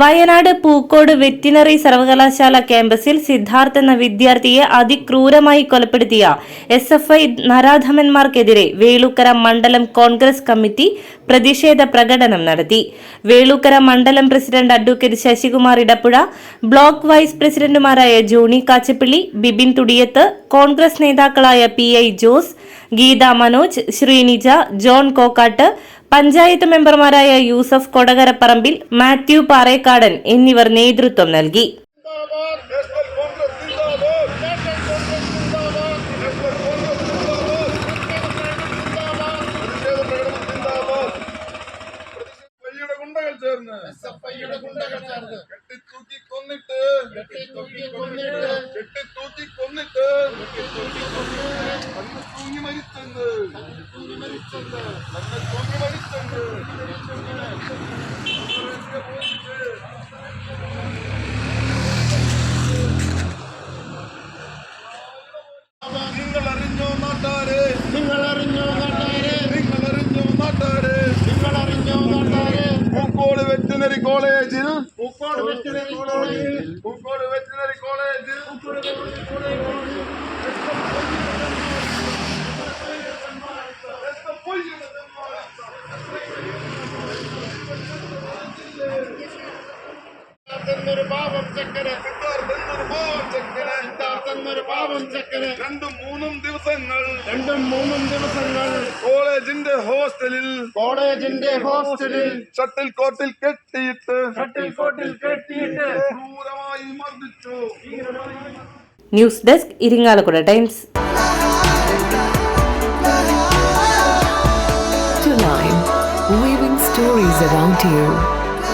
Wayanad Pookode veterinary സർവകലാശാല ക്യാമ്പസിൽ സിദ്ധാർത്ഥ് എന്ന വിദ്യാർത്ഥിയെ അതിക്രൂരമായി കൊലപ്പെടുത്തിയ എസ് എഫ് ഐ നരാധമന്മാർക്കെതിരെ വേളൂക്കര മണ്ഡലം കോൺഗ്രസ് കമ്മിറ്റി പ്രതിഷേധ പ്രകടനം നടത്തി. വേളൂക്കര മണ്ഡലം president advocate Sasikumar Edappuzha block vice പ്രസിഡന്റുമാരായ ജോണി കാച്ചപ്പള്ളി ബിബിൻ തുടിയത്ത് കോൺഗ്രസ് നേതാക്കളായ P I Jose Geetha Manoj Sreenija John Kokkat panchayat മെമ്പർമാരായ യൂസഫ് കൊടകരപ്പറമ്പിൽ മാത്യു പാറേക്കാടൻ എന്നിവർ നേതൃത്വം നൽകി. കെട്ടിത്തൂക്കി കൊന്നിട്ട്. കെട്ടിത്തൂക്കി കൊന്നിട്ട്. കെട്ടിത്തൂക്കി കൊന്നിട്ട്. കണ്ണ് തൂങ്ങി മരിച്ചെന്ന് കണ്ണ് തൂങ്ങി മരിച്ചെന്ന് നിങ്ങൾ അറിഞ്ഞോ നാട്ടാരെ നിങ്ങൾ അറിഞ്ഞോ നാട്ടാരെ നിങ്ങൾ അറിഞ്ഞോ നാട്ടാരെ നിങ്ങൾ അറിഞ്ഞോ നാട്ടാരെ പൂക്കോട് വെറ്റിനറി കോളേജിൽ പൂക്കോട് വെറ്റിനറി കോളേജിൽ പൂക്കോട് വെറ്റിനറി കോളേജിൽ എന്നൊരു പാപം ചക്കന്. തന്നൊരു പാപം ചെക്കന്. തന്നൊരു പാപം ചക്കന്. രണ്ടും മൂന്നും ദിവസങ്ങൾ. രണ്ടും മൂന്നും ദിവസങ്ങൾ. കോളേജിന്റെ ഹോസ്റ്റലിൽ. കോളേജിന്റെ ഹോസ്റ്റലിൽ. ഷട്ടിൽ കോട്ടിൽ കെട്ടിയിട്ട്. ഷട്ടിൽ കോട്ടിൽ കെട്ടിയിട്ട്. ക്രൂരമായി മർദ്ദിച്ചു. News desk Irinjalakuda times. Tonight, weaving stories around you.